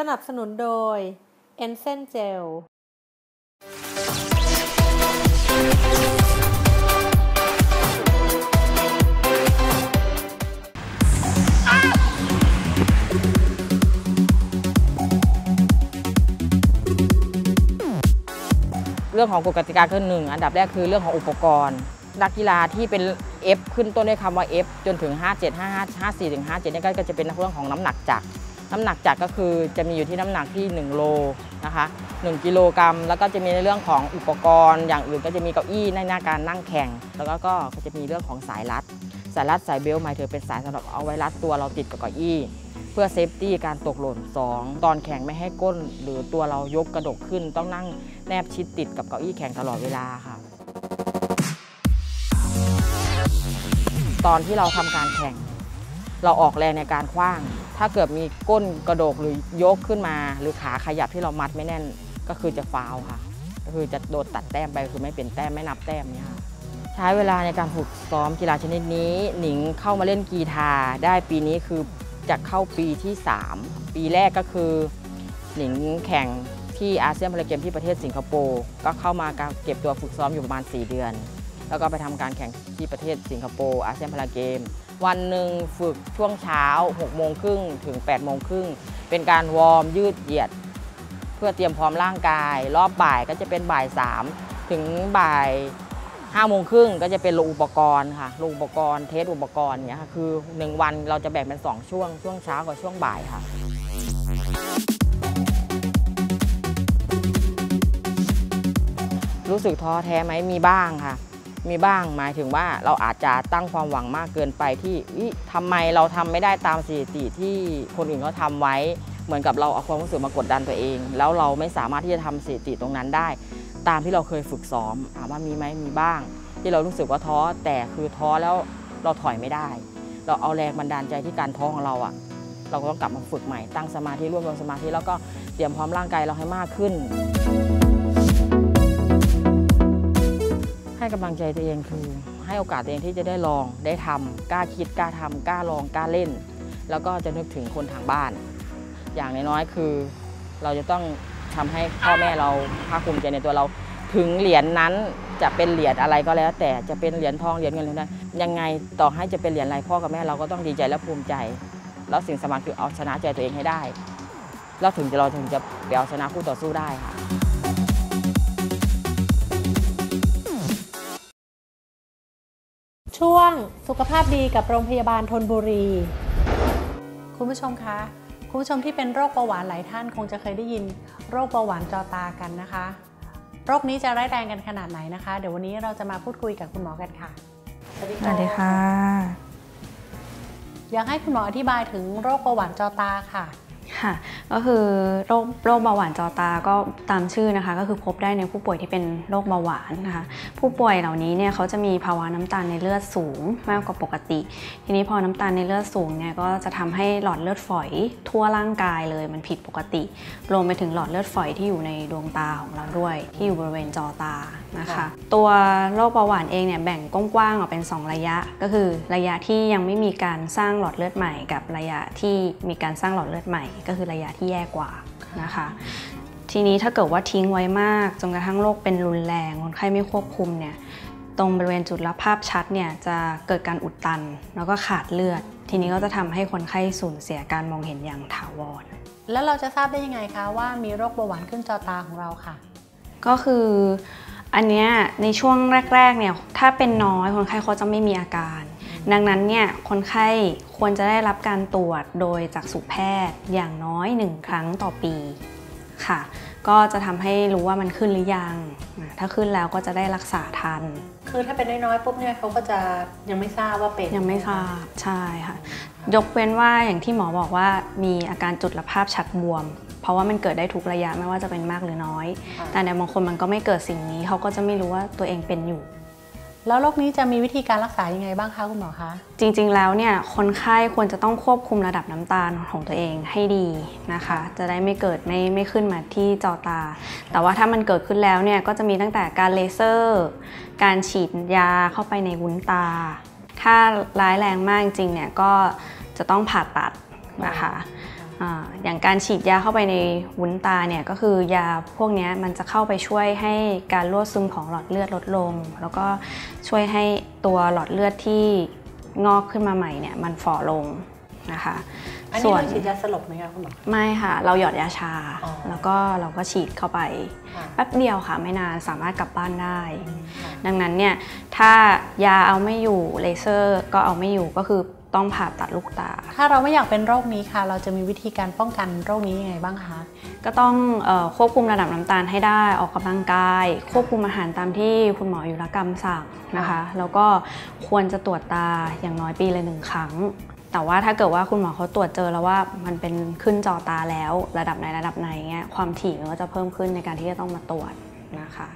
สนับสนุนโดย e n s e n Gel เรื่องของกฎกติกาคือหนึ่งอันดับแรกคือเรื่องของอุปกรณ์ นักกีฬาที่เป็น F ขึ้นต้นด้วยคำว่า F จนถึง 57 55 54ถึง57เนี่ก็จะเป็นเรื่องของน้ำหนักจักร น้ำหนักจักรก็คือจะมีอยู่ที่น้ำหนักที่1โลนะคะ1กิโลกรัมแล้วก็จะมีในเรื่องของอุปกรณ์ อย่างอื่นก็จะมีเก้าอี้ในหน้าการนั่งแข่ง แล้วก็ก็จะมีเรื่องของสายรัด สายรัดสายเบลต์หมายถึงเป็นสายสำหรับเอาไว้รัดตัวเราติดกับเก้าอี้ เพื่อเซฟตี้การตกหล่น 2 ตอนแข่งไม่ให้ก้น หรือตัวเรายกกระดกขึ้น ต้องนั่งแนบชิดติดกับเก้าอี้แข่งตลอดเวลาค่ะ ตอนที่เราทำการแข่ง เราออกแรงในการคว้าง ถ้าเกิดมีก้นกระโดกหรือยกขึ้นมา หรือขาขยับที่เรามัดไม่แน่นก็คือจะฟาวค่ะ ก็คือจะโดนตัดแต้มไปคือไม่เป็นแต้มไม่นับแต้มเนี่ยค่ะใช้เวลาในการฝึกซ้อมกีฬาชนิดนี้ หนิงเข้ามาเล่นกีฬาได้ปีนี้คือจะเข้าปีที่ 3 ปีแรกก็คือ หนิงแข่งที่อาเซียนพาราเกมที่ประเทศสิงคโปร์ก็เข้ามาเก็บตัวฝึกซ้อมอยู่ประมาณ 4 เดือน แล้วก็ไปทำการแข่งที่ประเทศสิงคโปร์อาเซียนพาราเกม วันหนึ่งฝึกช่วงเช้า6โมงครึ่งถึง8โมงครึ่งเป็นการวอร์มยืดเหยียด เพื่อเตรียมพร้อมร่างกาย รอบบ่ายก็จะเป็นบ่าย3ถึงบ่าย5โมงครึ่งก็จะเป็นลงอุปกรณ์ค่ะลงอุปกรณ์เทสอุปกรณ์เนี่ยค่ะคือ 1 วันเราจะแบ่งเป็น 2 ช่วง ช่วงเช้ากับช่วงบ่ายค่ะรู้สึกท้อแท้ไหมมีบ้างค่ะ มีบ้างหมายถึงว่าเราอาจจะตั้งความหวังมากเกินไปที่อิทำไมเราทำไม่ได้ตามสถิติที่คนอื่นเขาทำไว้ เหมือนกับเราเอาความรู้สึกมากดดันตัวเอง แล้วเราไม่สามารถที่จะทำสถิติตรงนั้นได้ ตามที่เราเคยฝึกซ้อมถามว่ามีไหมมีบ้าง ที่เรารู้สึกว่าท้อแต่คือท้อแล้วเราถอยไม่ได้ เราเอาแรงบันดาลใจที่การท้อของเราอะเราก็ต้องกลับมาฝึกใหม่ตั้งสมาธิรวบรวมสมาธิแล้วก็เตรียมพร้อมร่างกายเราให้มากขึ้น ให้กำลังใจตัวเองคือ ให้โอกาสตัวเองที่จะได้ลองได้ทำกล้าคิดกล้าทำกล้าลองกล้าเล่น แล้วก็จะนึกถึงคนทางบ้าน อย่างน้อยๆคือ เราจะต้องทำให้พ่อแม่เราภาคภูมิใจในตัวเราถึงเหรียญนั้นจะเป็นเหรียญอะไรก็แล้ว แต่จะเป็นเหรียญทองเหรียญเงินเหรียญนั้นยังไงต่อให้จะเป็นเหรียญอะไรพ่อกับแม่เราก็ต้องดีใจและภูมิใจ แล้วสิ่งสำคัญคือเอาชนะใจตัวเองให้ได้ แล้วถึงจะเราถึงจะไปเอาชนะคู่ต่อสู้ได้ค่ะ ช่วงสุขภาพดีกับโรงพยาบาลทนบุรี คุณผู้ชมคะ คุณผู้ชมที่เป็นโรคเบาหวานหลายท่านคงจะเคยได้ยินโรคเบาหวานจอตากันนะคะ โรคนี้จะร้ายแรงกันขนาดไหนนะคะ เดี๋ยววันนี้เราจะมาพูดคุยกับคุณหมอกันค่ะ สวัสดีสวัสดีค่ะ อยากให้คุณหมออธิบายถึงโรคเบาหวานจอตาค่ะ ค่ะก็คือโรคโรคเบาหวานจอตาก็ตามชื่อนะคะ ก็คือพบได้ในผู้ป่วยที่เป็นโรคเบาหวานนะคะ ผู้ป่วยเหล่านี้เนี่ยเขาจะมีภาวะน้ำตาลในเลือดสูงมากกว่าปกติ ทีนี้พอน้ำตาลในเลือดสูงเนี่ยก็จะทำให้หลอดเลือดฝอยทั่วร่างกายเลยมันผิดปกติ รวมไปถึงหลอดเลือดฝอยที่อยู่ในดวงตาของเราด้วย ที่อยู่บริเวณจอตานะคะค่ะตัวโรคเบาหวานเองเนี่ยแบ่งกว้างๆออกเป็น 2 ระยะ ก็คือระยะที่ยังไม่มีการสร้างหลอดเลือดใหม่ กับระยะที่มีการสร้างหลอดเลือดใหม่ก็คือระยะที่แย่กว่านะคะ ทีนี้ถ้าเกิดว่าทิ้งไว้มากจนกระทั่งโรคเป็นรุนแรงคนไข้ไม่ควบคุมเนี่ยตรงบริเวณจุดรับภาพชัดเนี่ยจะเกิดการอุดตัน แล้วก็ขาดเลือด ทีนี้ก็จะทำให้คนไข้สูญเสียการมองเห็นอย่างถาวร แล้วเราจะทราบได้ยังไงคะว่ามีโรคเบาหวานขึ้นจอตาของเราค่ะ ก็คืออันเนี้ยในช่วงแรกๆเนี่ยถ้าเป็นน้อยคนไข้เขาจะไม่มีอาการ ดังนั้นเนี่ยคนไข้ควรจะได้รับการตรวจโดยจักษุแพทย์อย่างน้อย 1 ครั้งต่อปีค่ะ ก็จะทำให้รู้ว่ามันขึ้นหรือยังอะถ้าขึ้นแล้วก็จะได้รักษาทัน คือถ้าเป็นน้อยๆปุ๊บเนี่ยเขาก็จะยังไม่ทราบว่าเป็นยังไม่ทราบใช่ค่ะยกเว้นว่าอย่างที่หมอบอกว่ามีอาการจุดระภาพชัดบวม เพราะว่ามันเกิดได้ทุกระยะไม่ว่าจะเป็นมากหรือน้อย แต่ในบางคนมันก็ไม่เกิดสิ่งนี้เขาก็จะไม่รู้ว่าตัวเองเป็นอยู่ แล้วโรคนี้จะมีวิธีการรักษายังไงบ้างคะคุณหมอคะ จริงๆแล้วเนี่ยคนไข้ควรจะต้องควบคุมระดับน้ำตาลของตัวเองให้ดีนะคะ จะได้ไม่เกิดไม่ไม่ขึ้นมาที่จอตา แต่ว่าถ้ามันเกิดขึ้นแล้วเนี่ยก็จะมีตั้งแต่การเลเซอร์ การฉีดยาเข้าไปในวุ้นตา ถ้าร้ายแรงมากจริงเนี่ยก็จะต้องผ่าตัดนะคะ อย่างการฉีดยาเข้าไปในวุ้นตาเนี่ยก็คือยาพวกนี้มันจะเข้าไปช่วยให้การรั่วซึมของหลอดเลือดลดลง แล้วก็ช่วยให้ตัวหลอดเลือดที่งอกขึ้นมาใหม่เนี่ยมันฝ่อลง นะคะอันนี้ส่วนเราฉีดยาสลบไหมคะคุณหมอไม่ค่ะ เราหยอดยาชาอ๋อแล้วก็เราก็ฉีดเข้าไปค่ะแป๊บเดียวค่ะไม่นานสามารถกลับบ้านได้ค่ะดังนั้นเนี่ยถ้ายาเอาไม่อยู่เลเซอร์ก็เอาไม่อยู่ก็คือต้องผ่าตัดลูกตา ถ้าเราไม่อยากเป็นโรคนี้ค่ะ เราจะมีวิธีการป้องกันโรคนี้ยังไงบ้างคะ ก็ต้องเออควบคุมระดับน้ำตาลให้ได้ ออกกำลังกาย ควบคุมอาหารตามที่คุณหมอยุรกรรมสั่งนะคะ แล้วก็ควรจะตรวจตาอย่างน้อยปีละหนึ่งครั้ง แต่ว่าถ้าเกิดว่าคุณหมอเขาตรวจเจอแล้วว่ามันเป็นขึ้นจอตาแล้ว ระดับไหนระดับไหนเงี้ยความถี่มันก็จะเพิ่มขึ้นในการที่จะต้องมาตรวจนะคะ